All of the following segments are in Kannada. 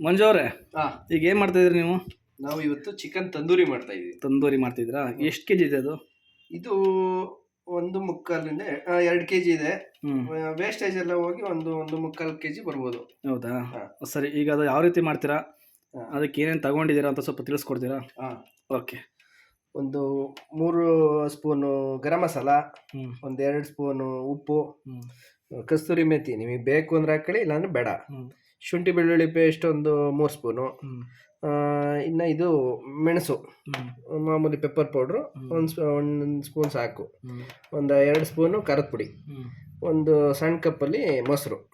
ಮಂಜು ಅವರೇ ಹಾಂ. ಈಗ ಏನು ಮಾಡ್ತಾಯಿದ್ರಿ ನೀವು? ನಾವು ಇವತ್ತು ಚಿಕನ್ ತಂದೂರಿ ಮಾಡ್ತಾ ಇದೀವಿ ತಂದೂರಿ ಮಾಡ್ತಿದ್ರಾ ಎಷ್ಟು ಕೆ ಜಿ ಇದೆ ಅದು? ಇದು ಒಂದು ಮುಕ್ಕಾಲಿಂದ ಎರಡು ಕೆ ಜಿ ಇದೆ ಹ್ಞೂ ವೇಸ್ಟೇಜ್ ಎಲ್ಲ ಹೋಗಿ ಒಂದು ಒಂದು ಮುಕ್ಕಾಲು ಕೆ ಜಿ ಬರ್ಬೋದು. ಹೌದಾ? ಹಾ. ಸರಿ ಈಗ ಅದು ಯಾವ ರೀತಿ ಮಾಡ್ತೀರಾ? ಹಾ. ಅದಕ್ಕೆ ಏನೇನು ತಗೊಂಡಿದ್ದೀರಾ ಅಂತ ಸ್ವಲ್ಪ ತಿಳಿಸ್ಕೊಡ್ತೀರಾ? ಹಾಂ. ಓಕೆ. ಒಂದು ಮೂರು ಸ್ಪೂನು ಗರಂ ಮಸಾಲ ಹ್ಞೂ ಒಂದು ಎರಡು ಸ್ಪೂನು ಉಪ್ಪು ಹ್ಞೂ ಕಸ್ತೂರಿ ಮೇಥಿ ನಿಮಗೆ ಬೇಕು ಅಂದ್ರೆ ಹಾಕೊಳ್ಳಿ ಇಲ್ಲಾಂದ್ರೆ ಬೇಡ. ಶುಂಠಿ ಬೆಳ್ಳುಳ್ಳಿ ಪೇಸ್ಟ್ ಒಂದು ಮೂರು ಸ್ಪೂನು ಇನ್ನು ಇದು ಮೆಣಸು ಮಾಮೂಲಿ ಪೆಪ್ಪರ್ ಪೌಡ್ರು ಒಂದು ಸ್ಪೂ ಒಂದು ಸ್ಪೂನ್ ಸಾಕು. ಒಂದು ಎರಡು ಸ್ಪೂನು ಖಾರದ ಪುಡಿ. ಒಂದು ಸಣ್ಣ ಕಪ್ಪಲ್ಲಿ ಮೊಸರು.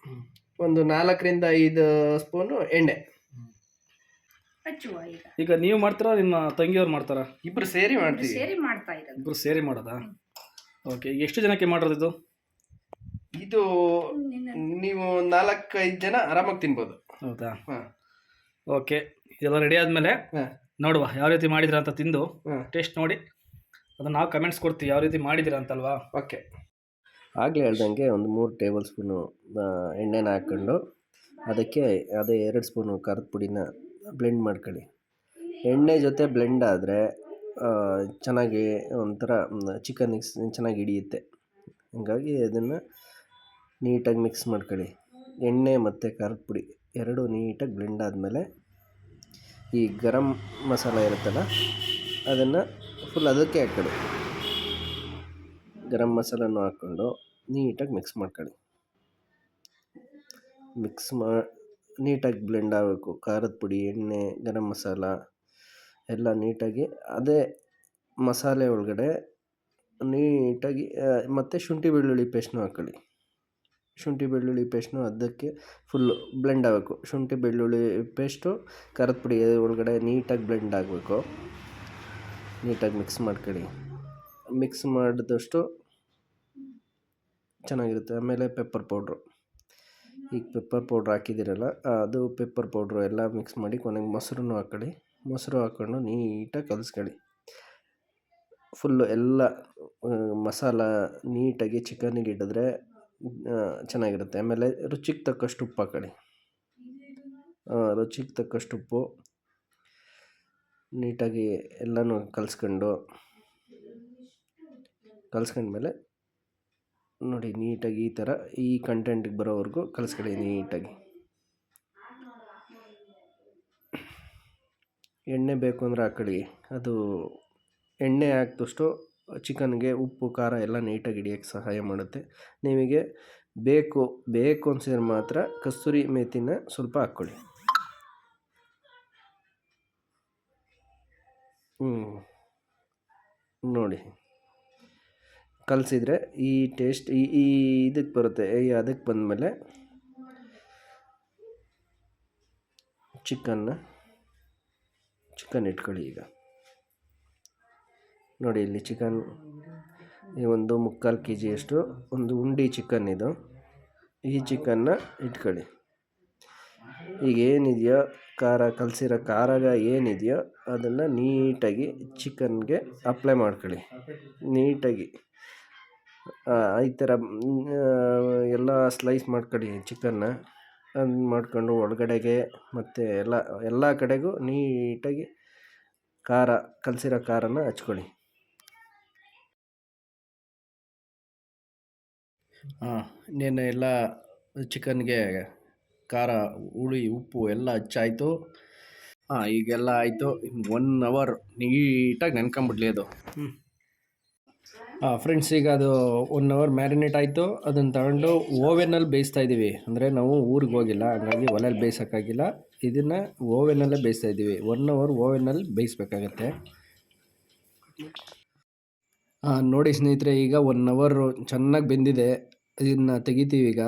ಒಂದು ನಾಲ್ಕರಿಂದ ಐದು ಸ್ಪೂನು ಎಣ್ಣೆ. ಈಗ. ಈಗ ನೀವು ಮಾಡ್ತೀರಾ ನಿಮ್ಮ ತಂಗಿಯವ್ರು ಮಾಡ್ತಾರಾ? ಇಬ್ರು ಸೇರಿ ಮಾಡ್ತೀವಿ. ಸೇರಿ ಮಾಡ್ತಾ ಇಬ್ಬರು ಸೇರಿ ಮಾಡೋದಾ? ಓಕೆ ಈಗ ಎಷ್ಟು ಜನಕ್ಕೆ ಮಾಡೋದು ಇದು ನೀವು ನಾಲ್ಕೈದು ಜನ ಆರಾಮಾಗಿ ತಿನ್ಬೋದು. ಹೌದಾ? ಹಾಂ. ಓಕೆ ಇದೆಲ್ಲ ರೆಡಿ ಆದಮೇಲೆ ಹಾಂ. ನೋಡುವ ಯಾವ ರೀತಿ ಮಾಡಿದ್ರ ಅಂತ ತಿಂದು ಹಾಂ. ಟೇಸ್ಟ್ ನೋಡಿ. ಅದನ್ನು ನಾವು ಕಮೆಂಟ್ಸ್ ಕೊಡ್ತೀವಿ ಯಾವ ರೀತಿ ಮಾಡಿದ್ದೀರಾ ಅಂತಲ್ವಾ? ಓಕೆ. ಆಗಲೇ ಹೇಳ್ದಂಗೆ ಒಂದು ಮೂರು ಟೇಬಲ್ ಸ್ಪೂನು ಎಣ್ಣೆನ ಹಾಕ್ಕೊಂಡು ಅದಕ್ಕೆ ಅದೇ ಎರಡು ಸ್ಪೂನು ಖಾರದ ಪುಡಿನ ಬ್ಲೆಂಡ್ ಮಾಡ್ಕೊಳ್ಳಿ. ಎಣ್ಣೆ ಜೊತೆ ಬ್ಲೆಂಡ್ ಆದರೆ ಚೆನ್ನಾಗಿ ಒಂಥರ ಚಿಕನ್ ಚೆನ್ನಾಗಿ ಹಿಡಿಯುತ್ತೆ. ಹಾಗಾಗಿ ಅದನ್ನು ನೀಟಾಗಿ ಮಿಕ್ಸ್ ಮಾಡ್ಕೊಳ್ಳಿ. ಎಣ್ಣೆ ಮತ್ತು ಖಾರದ ಪುಡಿ ಎರಡು ನೀಟಾಗಿ ಬ್ಲೆಂಡ್ ಆದಮೇಲೆ ಈ ಗರಂ ಮಸಾಲ ಇರುತ್ತಲ್ಲ, ಅದನ್ನು ಫುಲ್ ಅದಕ್ಕೆ ಹಾಕ್ಕೊಳ್ಳಿ. ಗರಂ ಮಸಾಲನೂ ಹಾಕ್ಕೊಂಡು ನೀಟಾಗಿ ಮಿಕ್ಸ್ ಮಾಡ್ಕೊಳ್ಳಿ. ಮಿಕ್ಸ್ ಮಾ, ನೀಟಾಗಿ ಬ್ಲೆಂಡ್ ಆಗಬೇಕು. ಖಾರದ ಪುಡಿ, ಎಣ್ಣೆ, ಗರಂ ಮಸಾಲ ಎಲ್ಲ ನೀಟಾಗಿ, ಅದೇ ಮಸಾಲೆ ಒಳಗಡೆ ನೀಟಾಗಿ ಮತ್ತು ಶುಂಠಿ ಬೆಳ್ಳುಳ್ಳಿ ಪೇಸ್ಟ್ನೂ ಹಾಕ್ಕೊಳ್ಳಿ. ಶುಂಠಿ, ಬೆಳ್ಳುಳ್ಳಿ ಪೇಸ್ಟ್ನು ಅದಕ್ಕೆ ಫುಲ್ಲು ಬ್ಲೆಂಡ್ ಆಗಬೇಕು. ಶುಂಠಿ, ಬೆಳ್ಳುಳ್ಳಿ ಪೇಸ್ಟು ಕರದ ಪುಡಿ ಒಳಗಡೆ ನೀಟಾಗಿ ಬ್ಲೆಂಡ್ ಆಗಬೇಕು. ನೀಟಾಗಿ ಮಿಕ್ಸ್ ಮಾಡ್ಕೊಳ್ಳಿ. ಮಿಕ್ಸ್ ಮಾಡಿದಷ್ಟು ಚೆನ್ನಾಗಿರುತ್ತೆ. ಆಮೇಲೆ ಪೆಪ್ಪರ್ ಪೌಡ್ರು ಈಗ ಪೆಪ್ಪರ್ ಪೌಡ್ರ್ ಹಾಕಿದ್ದೀರಲ್ಲ, ಅದು ಪೆಪ್ಪರ್ ಪೌಡ್ರು ಎಲ್ಲ ಮಿಕ್ಸ್ ಮಾಡಿ ಕೊನೆಗೆ ಮೊಸರನ್ನು ಹಾಕೊಳ್ಳಿ. ಮೊಸರು ಹಾಕ್ಕೊಂಡು ನೀಟಾಗಿ ಕಲಿಸ್ಕೊಳ್ಳಿ. ಫುಲ್ಲು ಎಲ್ಲ ಮಸಾಲ ನೀಟಾಗಿ ಚಿಕನ್ನಿಗೆ ಹಿಡಿದ್ರೆ ಚೆನ್ನಾಗಿರುತ್ತೆ. ಆಮೇಲೆ ರುಚಿಗೆ ತಕ್ಕಷ್ಟು ಉಪ್ಪು ಹಾಕೊಳ್ಳಿ ರುಚಿಗೆ ತಕ್ಕಷ್ಟು ಉಪ್ಪು. ನೀಟಾಗಿ ಎಲ್ಲನೂ ಕಲಿಸ್ಕೊಂಡು. ಕಲಿಸ್ಕೊಂಡ್ಮೇಲೆ ನೋಡಿ, ನೀಟಾಗಿ ಈ ಥರ ಈ ಕಂಟೆಂಟಿಗೆ ಬರೋವರೆಗೂ ಕಲಿಸ್ಕೊಳ್ಳಿ ನೀಟಾಗಿ. ಎಣ್ಣೆ ಬೇಕು ಅಂದರೆ ಹಾಕೊಳ್ಳಿ. ಅದು ಎಣ್ಣೆ ಹಾಕಿದಷ್ಟು ಚಿಕನ್ಗೆ ಉಪ್ಪು, ಖಾರ ಎಲ್ಲ ನೀಟಾಗಿ ಹಿಡಿಯೋಕ್ಕೆ ಸಹಾಯ ಮಾಡುತ್ತೆ. ನಿಮಗೆ ಬೇಕು ಬೇಕು ಅನ್ಸಿದ್ರೆ ಮಾತ್ರ ಕಸ್ತೂರಿ ಮೇಥಿನ ಸ್ವಲ್ಪ ಹಾಕ್ಕೊಳ್ಳಿ. ಹ್ಞೂ ನೋಡಿ. ಕಲಸಿದ್ರೆ ಈ ಟೇಸ್ಟ್, ಈ ಈ ಇದಕ್ಕೆ ಬರುತ್ತೆ, ಈ ಅದಕ್ಕೆ ಬಂದಮೇಲೆ ಚಿಕನ್ನ, ಚಿಕನ್ ಇಟ್ಕೊಳ್ಳಿ ಈಗ. ನೋಡಿ, ಇಲ್ಲಿ ಚಿಕನ್ ಈ ಒಂದು ಮುಕ್ಕಾಲು ಕೆ ಜಿಯಷ್ಟು ಒಂದು ಉಂಡಿ ಚಿಕನ್ ಇದು. ಈ ಚಿಕನ್ನ ಇಟ್ಕೊಳ್ಳಿ. ಈಗ ಏನಿದೆಯೋ, ಖಾರ, ಕಲಸಿರೋ ಖಾರಾಗ ಏನಿದೆಯೋ ಅದನ್ನು ನೀಟಾಗಿ ಚಿಕನ್ಗೆ ಅಪ್ಲೈ ಮಾಡ್ಕೊಳ್ಳಿ. ನೀಟಾಗಿ. ಈ ಥರ ಎಲ್ಲ ಸ್ಲೈಸ್ ಮಾಡ್ಕೊಳ್ಳಿ ಚಿಕನ್ನ ಅದು ಮಾಡ್ಕೊಂಡು ಒಳಗಡೆಗೆ ಮತ್ತು ಎಲ್ಲ ಎಲ್ಲ ಕಡೆಗೂ ನೀಟಾಗಿ ಖಾರ, ಕಲಸಿರೋ ಖಾರನ ಹಚ್ಕೊಳ್ಳಿ. ಹಾಂ ಇನ್ನೇನು ಎಲ್ಲ ಚಿಕನ್ಗೆ ಖಾರ, ಹುಳಿ, ಉಪ್ಪು ಎಲ್ಲ ಹಚ್ಚಾಯಿತು. ಹಾಂ, ಈಗೆಲ್ಲ ಆಯಿತು. ಒನ್ ಅವರ್ ನೀಟಾಗಿ ನೆನ್ಕೊಂಬಿಡ್ಲಿ ಅದು. ಹ್ಞೂ ಹಾಂ ಫ್ರೆಂಡ್ಸ್ ಈಗ ಅದು ಒನ್ ಅವರ್ ಮ್ಯಾರಿನೇಟ್ ಆಯಿತು. ಅದನ್ನು ತಗೊಂಡು ಓವೆನಲ್ಲಿ ಬೇಯಿಸ್ತಾ ಇದ್ದೀವಿ ಅಂದರೆ ನಾವು ಊರಿಗೆ ಹೋಗಿಲ್ಲ. ಹಂಗಾಗಿ ಒಲೆಯಲ್ಲಿ ಬೇಯಿಸೋಕ್ಕಾಗಿಲ್ಲ. ಇದನ್ನು ಓವೆನಲ್ಲೇ ಬೇಯಿಸ್ತಾ ಇದ್ದೀವಿ ಒನ್ ಅವರ್ ಓವೆನಲ್ಲಿ ಬೇಯಿಸ್ಬೇಕಾಗತ್ತೆ. ನೋಡಿ ಸ್ನೇಹಿತರೆ, ಈಗ ಒನ್ ಅವರು ಚೆನ್ನಾಗಿ ಬೆಂದಿದೆ. ಇದನ್ನು ತೆಗಿತೀವಿ ಈಗ.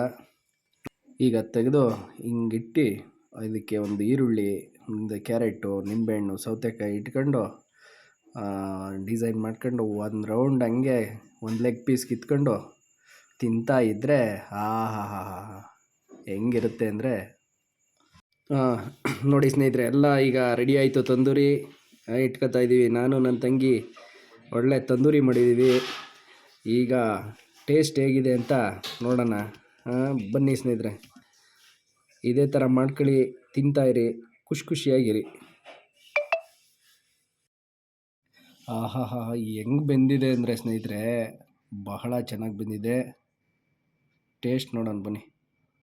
ಈಗ ತೆಗೆದು ಹಿಂಗಿಟ್ಟು ಇದಕ್ಕೆ ಒಂದು ಈರುಳ್ಳಿ, ಒಂದು ಕ್ಯಾರೆಟು, ನಿಂಬೆಹಣ್ಣು, ಸೌತೆಕಾಯಿ ಇಟ್ಕೊಂಡು ಡಿಸೈನ್ ಮಾಡ್ಕೊಂಡು ಒಂದು ರೌಂಡ್ ಹಂಗೆ ಒಂದು ಲೆಗ್ ಪೀಸ್ ಕಿತ್ಕೊಂಡು ತಿಂತಾ ಇದ್ದರೆ ಆ, ಹಾ ಹಾ ಹಾ ಹಾ, ಹೆಂಗಿರುತ್ತೆ ಅಂದರೆ. ನೋಡಿ ಸ್ನೇಹಿತರೆ, ಎಲ್ಲ ಈಗ ರೆಡಿ ಆಯಿತು ತಂದೂರಿ. ಇಟ್ಕೊತಾ ಇದ್ದೀವಿ ನಾನು ನನ್ನ ತಂಗಿ ಒಳ್ಳೆ ತಂದೂರಿ ಮಾಡಿದ್ದೀವಿ ಈಗ ಟೇಸ್ಟ್ ಹೇಗಿದೆ ಅಂತ ನೋಡೋಣ. ಬನ್ನಿ ಸ್ನೇಹಿತರೆ. ಇದೇ ಥರ ಮಾಡ್ಕೊಳ್ಳಿ ತಿಂತಾಯಿರಿ ಖುಷಿ ಖುಷಿಯಾಗಿರಿ. ಆಹಾ ಹಾ ಹೆಂಗೆ ಬೆಂದಿದೆ ಅಂದರೆ ಸ್ನೇಹಿತರೆ, ಬಹಳ ಚೆನ್ನಾಗಿ ಬೆಂದಿದೆ. ಟೇಸ್ಟ್ ನೋಡೋಣ ಬನ್ನಿ.